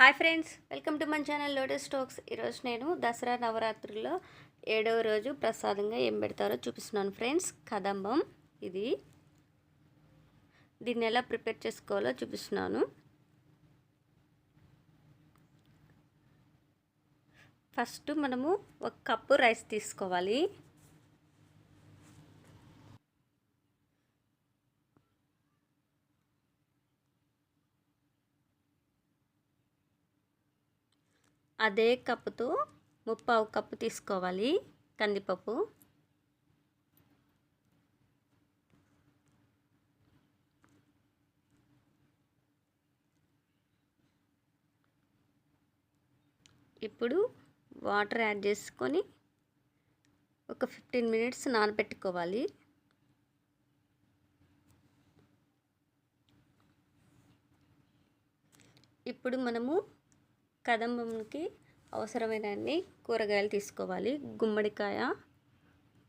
Hi friends welcome to మన channel lotus Stokes. ఈరోజు నేను దసరా నవరాత్రుల్లో ఏడవ రోజు ప్రసాదంగా ఏం పెడతారో చూపిస్తున్నాను ఫ్రెండ్స్. కదంబం ఇది. దీన్ని ఎలా ప్రిపేర్ చేసుకోవాలో చూపిస్తున్నాను. ఫస్ట్ మనము ఒక కప్పు రైస్ తీసుకోవాలి. అదే కప్పుతో ముప్పావు కప్పు తీసుకోవాలి కందిపప్పు. ఇప్పుడు వాటర్ యాడ్ చేసుకొని ఒక ఫిఫ్టీన్ మినిట్స్ నానబెట్టుకోవాలి. ఇప్పుడు మనము కదంబంకి అవసరమైన అన్ని కూరగాయలు తీసుకోవాలి. గుమ్మడికాయ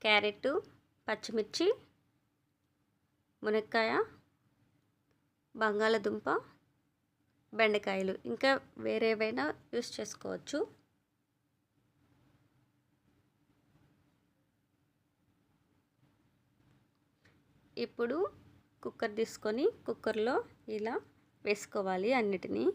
క్యారెట్ పచ్చిమిర్చి మునక్కాయ బంగాళదుంప బెండకాయలు. ఇంకా వేరేవైనా యూస్ చేసుకోవచ్చు. ఇప్పుడు కుక్కర్ తీసుకొని కుక్కర్లో ఇలా వేసుకోవాలి అన్నిటినీ.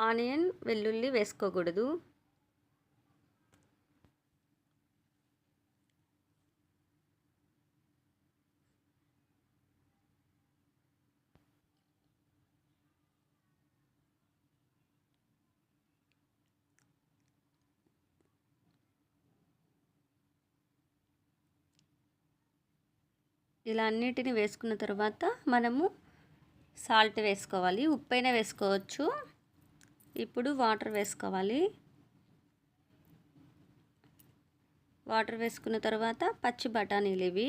ఆనియన్ వెల్లుల్లి వేసుకోకూడదు. ఇలా అన్నిటిని వేసుకున్న తర్వాత మనము సాల్ట్ వేసుకోవాలి. ఉప్పైనా వేసుకోవచ్చు. ఇప్పుడు వాటర్ వేసుకోవాలి. వాటర్ వేసుకున్న తర్వాత పచ్చి బఠానీలు ఇవి.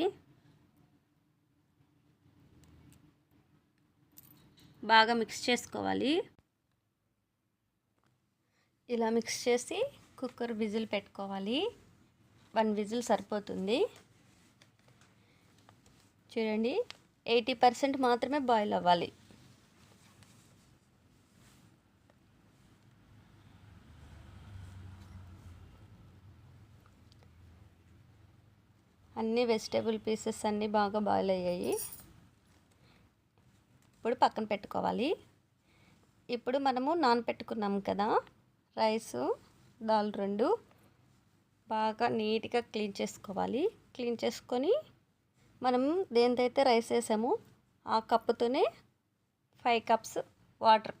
బాగా మిక్స్ చేసుకోవాలి. ఇలా మిక్స్ చేసి కుక్కర్ విజిల్ పెట్టుకోవాలి. వన్ విజిల్ సరిపోతుంది. చూడండి ఎయిటీ పర్సెంట్ మాత్రమే బాయిల్ అవ్వాలి. అన్ని వెజిటేబుల్ పీసెస్ అన్నీ బాగా బాయిల్ అయ్యాయి. ఇప్పుడు పక్కన పెట్టుకోవాలి. ఇప్పుడు మనము నానపెట్టుకున్నాం కదా రైస్ దాల్ రెండు బాగా నీట్గా క్లీన్ చేసుకోవాలి. క్లీన్ చేసుకొని మనం దేనిదైతే రైస్ వేసామో ఆ కప్పుతోనే ఫైవ్ కప్స్ వాటర్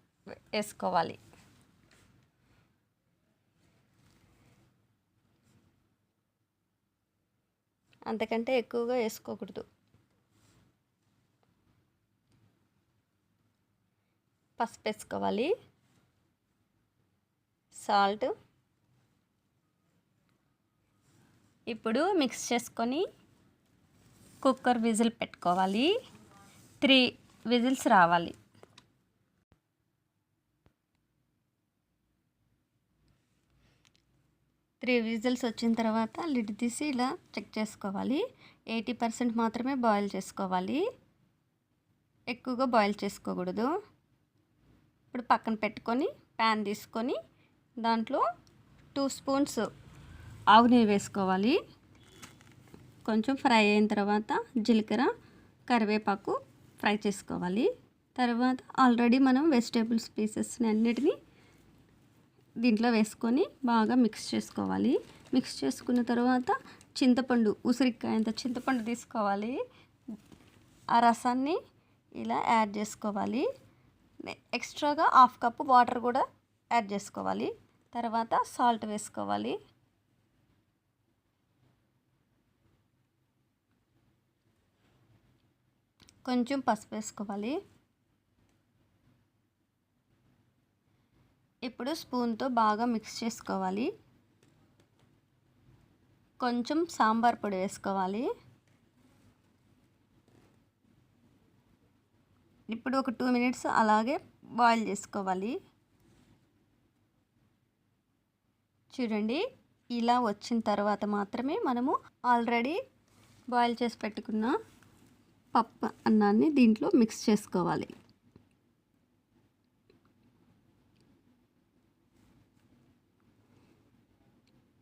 వేసుకోవాలి. అంతకంటే ఎక్కువగా వేసుకోకూడదు. పసుపు వేసుకోవాలి. సాల్ట్. ఇప్పుడు మిక్స్ చేసుకొని కుక్కర్ విజిల్ పెట్టుకోవాలి. త్రీ విజిల్స్ రావాలి. త్రీ విజిల్స్ వచ్చిన తర్వాత లిడ్ తీసి ఇలా చెక్ చేసుకోవాలి. ఎయిటీ పర్సెంట్ మాత్రమే బాయిల్ చేసుకోవాలి. ఎక్కువగా బాయిల్ చేసుకోకూడదు. ఇప్పుడు పక్కన పెట్టుకొని ప్యాన్ తీసుకొని దాంట్లో టూ స్పూన్స్ ఆవు నెయ్యి వేసుకోవాలి. కొంచెం ఫ్రై అయిన తర్వాత జీలకర్ర కరివేపాకు ఫ్రై చేసుకోవాలి. తర్వాత ఆల్రెడీ మనం వెజిటేబుల్స్ పీసెస్ని అన్నిటినీ దీంట్లో వేసుకొని బాగా మిక్స్ చేసుకోవాలి. మిక్స్ చేసుకున్న తర్వాత చింతపండు ఉసిరికాయంత చింతపండు తీసుకోవాలి. ఆ రసాన్ని ఇలా యాడ్ చేసుకోవాలి. ఎక్స్ట్రాగా హాఫ్ కప్ వాటర్ కూడా యాడ్ చేసుకోవాలి. తర్వాత సాల్ట్ వేసుకోవాలి. కొంచెం పసుపు వేసుకోవాలి. ఇప్పుడు స్పూన్తో బాగా మిక్స్ చేసుకోవాలి. కొంచెం సాంబార్ పొడి వేసుకోవాలి. ఇప్పుడు ఒక టూ మినిట్స్ అలాగే బాయిల్ చేసుకోవాలి. చూడండి ఇలా వచ్చిన తర్వాత మాత్రమే మనము ఆల్రెడీ బాయిల్ చేసి పెట్టుకున్న పప్పు అన్నాన్ని దీంట్లో మిక్స్ చేసుకోవాలి.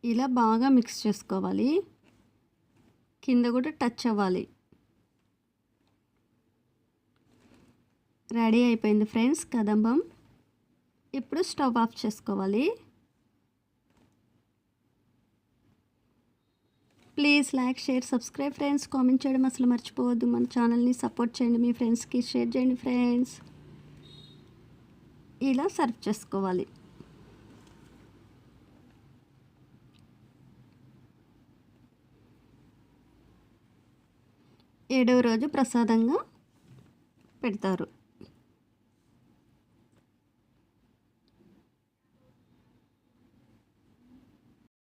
ఇలా బాగా మిక్స్ చేసుకోవాలి. కింద కూడా టచ్ అవ్వాలి. రెడీ అయిపోయింది ఫ్రెండ్స్ కదంబం. ఇప్పుడు స్టవ్ ఆఫ్ చేసుకోవాలి. Please like share subscribe friends. Comment చేయడం అసలు మర్చిపోవద్దు. మన ఛానల్ని సపోర్ట్ చేయండి. మీ ఫ్రెండ్స్కి షేర్ చేయండి ఫ్రెండ్స్. ఇలా సర్వ్ చేసుకోవాలి. ఏడవ రోజు ప్రసాదంగా పెడతారు.